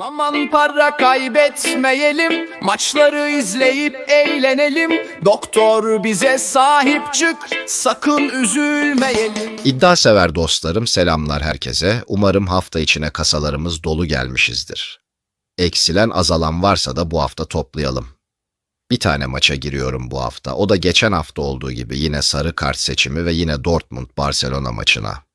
Aman para kaybetmeyelim, maçları izleyip eğlenelim. Doktor bize sahip çık, sakın üzülmeyelim. İddia sever dostlarım selamlar herkese. Umarım hafta içine kasalarımız dolu gelmişizdir. Eksilen azalan varsa da bu hafta toplayalım. Bir tane maça giriyorum bu hafta. O da geçen hafta olduğu gibi yine sarı kart seçimi ve yine Dortmund-Barcelona maçına.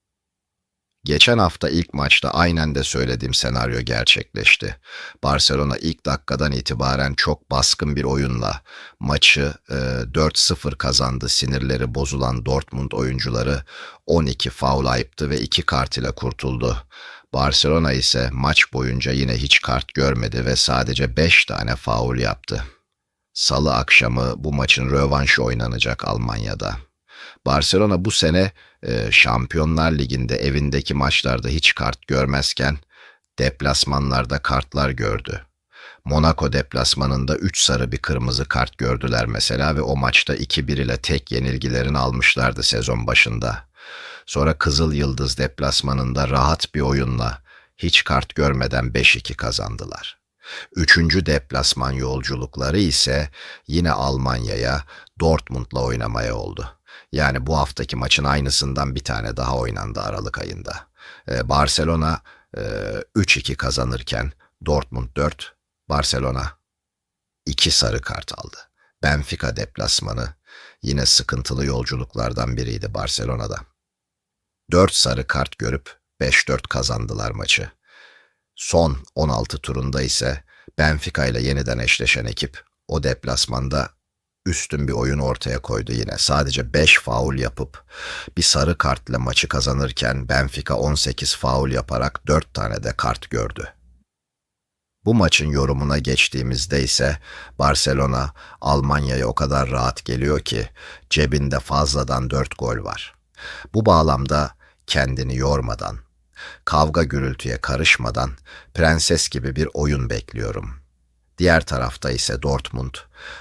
Geçen hafta ilk maçta aynen de söylediğim senaryo gerçekleşti. Barcelona ilk dakikadan itibaren çok baskın bir oyunla maçı e, 4-0 kazandı. Sinirleri bozulan Dortmund oyuncuları 12 faul ayıptı ve 2 kart ile kurtuldu. Barcelona ise maç boyunca yine hiç kart görmedi ve sadece 5 tane faul yaptı. Salı akşamı bu maçın rövanşı oynanacak Almanya'da. Barcelona bu sene e, Şampiyonlar Ligi'nde evindeki maçlarda hiç kart görmezken deplasmanlarda kartlar gördü. Monaco deplasmanında 3 sarı bir kırmızı kart gördüler mesela ve o maçta 2-1 ile tek yenilgilerini almışlardı sezon başında. Sonra Kızıl Yıldız deplasmanında rahat bir oyunla hiç kart görmeden 5-2 kazandılar. Üçüncü deplasman yolculukları ise yine Almanya'ya Dortmund'la oynamaya oldu. Yani bu haftaki maçın aynısından bir tane daha oynandı Aralık ayında. Ee, Barcelona e, 3-2 kazanırken Dortmund 4, Barcelona 2 sarı kart aldı. Benfica deplasmanı yine sıkıntılı yolculuklardan biriydi Barcelona'da. 4 sarı kart görüp 5-4 kazandılar maçı. Son 16 turunda ise Benfica ile yeniden eşleşen ekip o deplasmanda üstün bir oyun ortaya koydu yine. Sadece 5 faul yapıp bir sarı kartla maçı kazanırken Benfica 18 faul yaparak 4 tane de kart gördü. Bu maçın yorumuna geçtiğimizde ise Barcelona Almanya'ya o kadar rahat geliyor ki cebinde fazladan 4 gol var. Bu bağlamda kendini yormadan, kavga gürültüye karışmadan prenses gibi bir oyun bekliyorum. Diğer tarafta ise Dortmund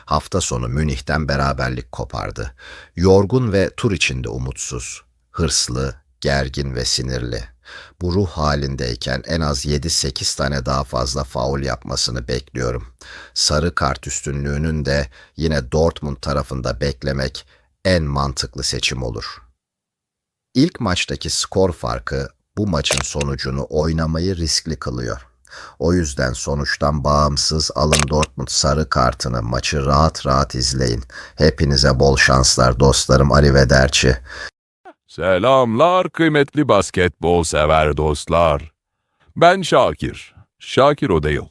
hafta sonu Münih'ten beraberlik kopardı. Yorgun ve tur içinde umutsuz, hırslı, gergin ve sinirli. Bu ruh halindeyken en az 7-8 tane daha fazla faul yapmasını bekliyorum. Sarı kart üstünlüğünün de yine Dortmund tarafında beklemek en mantıklı seçim olur. İlk maçtaki skor farkı bu maçın sonucunu oynamayı riskli kılıyor. O yüzden sonuçtan bağımsız alın Dortmund sarı kartını maçı rahat rahat izleyin. Hepinize bol şanslar dostlarım Arrivederci. Selamlar kıymetli basketbol sever dostlar. Ben Şakir. Şakir Odayıl.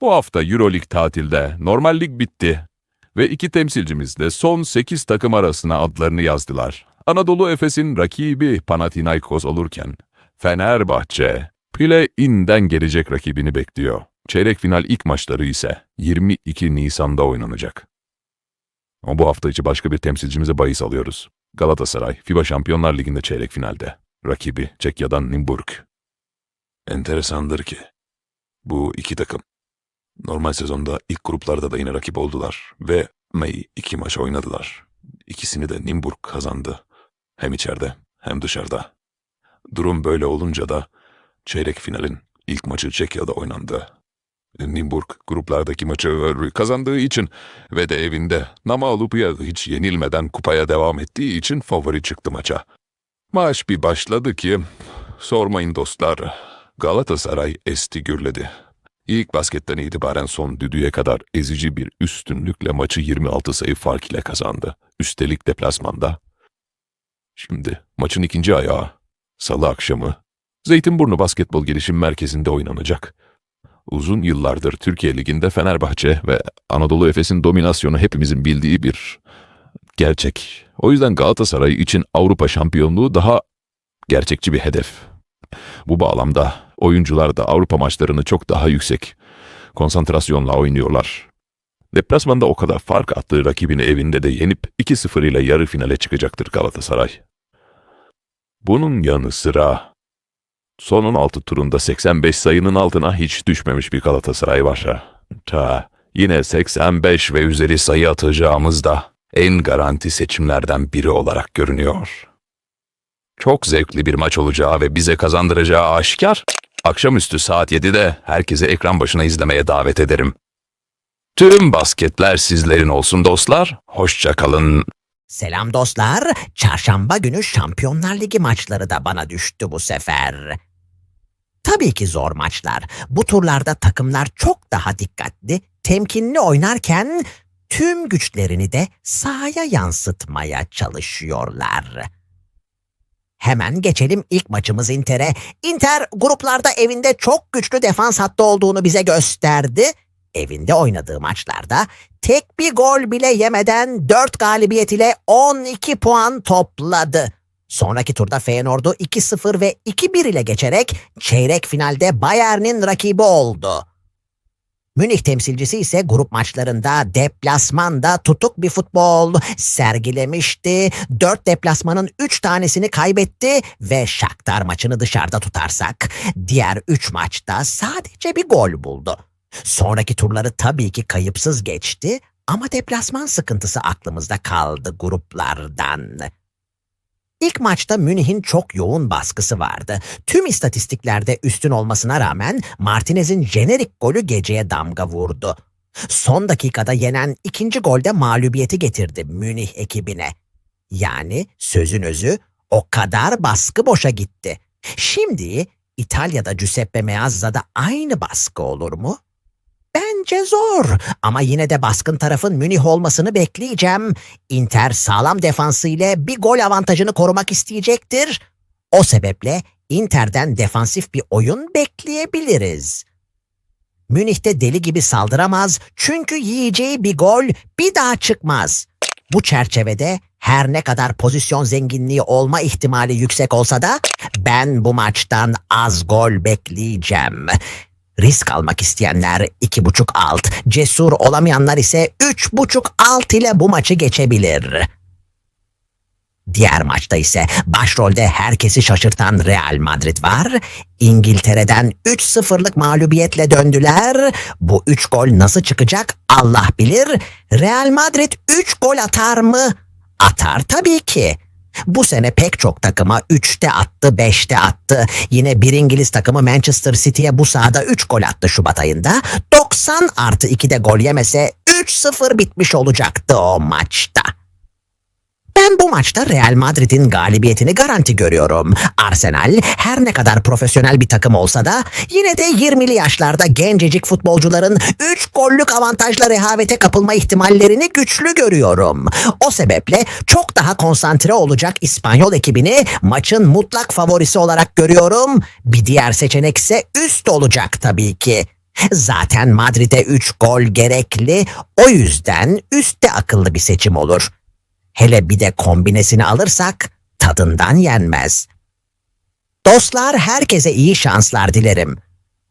Bu hafta Euroleague tatilde normal lig bitti ve iki temsilcimiz de son 8 takım arasına adlarını yazdılar. Anadolu Efes'in rakibi Panathinaikos olurken Fenerbahçe play-in'den gelecek rakibini bekliyor. Çeyrek final ilk maçları ise 22 Nisan'da oynanacak. Ama bu hafta içi başka bir temsilcimize bahis alıyoruz. Galatasaray, FIBA Şampiyonlar Ligi'nde çeyrek finalde. Rakibi Çekya'dan Nimburg. Enteresandır ki bu iki takım normal sezonda ilk gruplarda da yine rakip oldular ve May iki maç oynadılar. İkisini de Nimburg kazandı. Hem içeride hem dışarıda. Durum böyle olunca da çeyrek finalin ilk maçı Çekya'da oynandı. Nimburg gruplardaki maçı kazandığı için ve de evinde Namalupu'ya hiç yenilmeden kupaya devam ettiği için favori çıktı maça. Maç bir başladı ki sormayın dostlar Galatasaray esti gürledi. İlk basketten itibaren son düdüğe kadar ezici bir üstünlükle maçı 26 sayı fark ile kazandı. Üstelik deplasmanda. Şimdi maçın ikinci ayağı salı akşamı Zeytinburnu Basketbol Gelişim Merkezi'nde oynanacak. Uzun yıllardır Türkiye Ligi'nde Fenerbahçe ve Anadolu Efes'in dominasyonu hepimizin bildiği bir gerçek. O yüzden Galatasaray için Avrupa şampiyonluğu daha gerçekçi bir hedef. Bu bağlamda oyuncular da Avrupa maçlarını çok daha yüksek konsantrasyonla oynuyorlar. Deplasmanda o kadar fark attığı rakibini evinde de yenip 2-0 ile yarı finale çıkacaktır Galatasaray. Bunun yanı sıra Son 16 turunda 85 sayının altına hiç düşmemiş bir Galatasaray var. Ta yine 85 ve üzeri sayı atacağımız da en garanti seçimlerden biri olarak görünüyor. Çok zevkli bir maç olacağı ve bize kazandıracağı aşikar. Akşamüstü saat 7'de herkese ekran başına izlemeye davet ederim. Tüm basketler sizlerin olsun dostlar. Hoşça kalın. Selam dostlar. Çarşamba günü Şampiyonlar Ligi maçları da bana düştü bu sefer. Tabii ki zor maçlar. Bu turlarda takımlar çok daha dikkatli, temkinli oynarken tüm güçlerini de sahaya yansıtmaya çalışıyorlar. Hemen geçelim ilk maçımız Inter'e. Inter gruplarda evinde çok güçlü defans hattı olduğunu bize gösterdi. Evinde oynadığı maçlarda tek bir gol bile yemeden 4 galibiyet ile 12 puan topladı. Sonraki turda Feyenoord'u 2-0 ve 2-1 ile geçerek çeyrek finalde Bayern'in rakibi oldu. Münih temsilcisi ise grup maçlarında deplasmanda tutuk bir futbol sergilemişti. 4 deplasmanın 3 tanesini kaybetti ve Shakhtar maçını dışarıda tutarsak diğer 3 maçta sadece bir gol buldu. Sonraki turları tabii ki kayıpsız geçti ama deplasman sıkıntısı aklımızda kaldı gruplardan. İlk maçta Münih'in çok yoğun baskısı vardı. Tüm istatistiklerde üstün olmasına rağmen Martinez'in jenerik golü geceye damga vurdu. Son dakikada yenen ikinci golde mağlubiyeti getirdi Münih ekibine. Yani sözün özü o kadar baskı boşa gitti. Şimdi İtalya'da Giuseppe Meazza'da aynı baskı olur mu? Bence zor ama yine de baskın tarafın Münih olmasını bekleyeceğim. Inter sağlam defansı ile bir gol avantajını korumak isteyecektir. O sebeple Inter'den defansif bir oyun bekleyebiliriz. Münih'te deli gibi saldıramaz çünkü yiyeceği bir gol bir daha çıkmaz. Bu çerçevede her ne kadar pozisyon zenginliği olma ihtimali yüksek olsa da ben bu maçtan az gol bekleyeceğim. Risk almak isteyenler iki buçuk alt, cesur olamayanlar ise üç buçuk alt ile bu maçı geçebilir. Diğer maçta ise başrolde herkesi şaşırtan Real Madrid var. İngiltere'den 3-0'lık mağlubiyetle döndüler. Bu 3 gol nasıl çıkacak Allah bilir. Real Madrid 3 gol atar mı? Atar tabii ki. Bu sene pek çok takıma 3'te attı, 5'te attı. Yine bir İngiliz takımı Manchester City'ye bu sahada 3 gol attı Şubat ayında. 90 artı 2'de gol yemese 3-0 bitmiş olacaktı o maçta. Ben bu maçta Real Madrid'in galibiyetini garanti görüyorum. Arsenal her ne kadar profesyonel bir takım olsa da yine de 20'li yaşlarda gencecik futbolcuların 3 gollük avantajla rehavete kapılma ihtimallerini güçlü görüyorum. O sebeple çok daha konsantre olacak İspanyol ekibini maçın mutlak favorisi olarak görüyorum. Bir diğer seçenek ise üst olacak tabii ki. Zaten Madrid'e 3 gol gerekli. O yüzden üstte akıllı bir seçim olur. Hele bir de kombinesini alırsak tadından yenmez. Dostlar herkese iyi şanslar dilerim.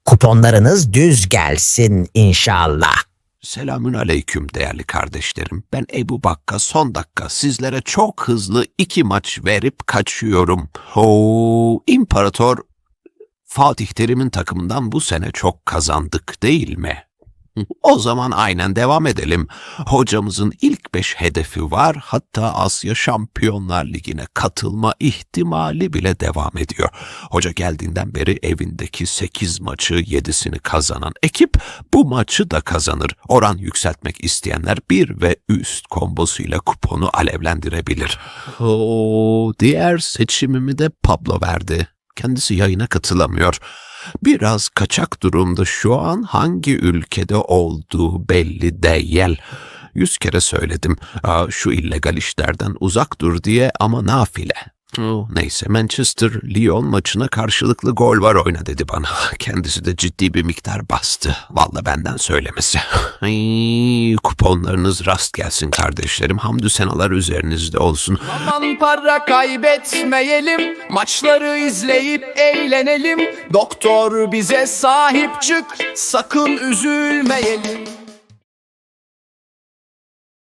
Kuponlarınız düz gelsin inşallah. Selamün aleyküm değerli kardeşlerim. Ben Ebu Bakka son dakika sizlere çok hızlı iki maç verip kaçıyorum. Ho, İmparator Fatih Terim'in takımından bu sene çok kazandık değil mi? O zaman aynen devam edelim. Hocamızın ilk beş hedefi var. Hatta Asya Şampiyonlar Ligi'ne katılma ihtimali bile devam ediyor. Hoca geldiğinden beri evindeki 8 maçı 7'sini kazanan ekip bu maçı da kazanır. Oran yükseltmek isteyenler bir ve üst kombosuyla kuponu alevlendirebilir. O diğer seçimimi de Pablo verdi. Kendisi yayına katılamıyor. Biraz kaçak durumda şu an hangi ülkede olduğu belli değil. Yüz kere söyledim şu illegal işlerden uzak dur diye ama nafile. Oh, neyse Manchester Lyon maçına karşılıklı gol var oyna dedi bana. Kendisi de ciddi bir miktar bastı. Valla benden söylemesi. Ay, kuponlarınız rast gelsin kardeşlerim. Hamdü senalar üzerinizde olsun. Aman para kaybetmeyelim Maçları izleyip eğlenelim Doktor bize sahip çık Sakın üzülmeyelim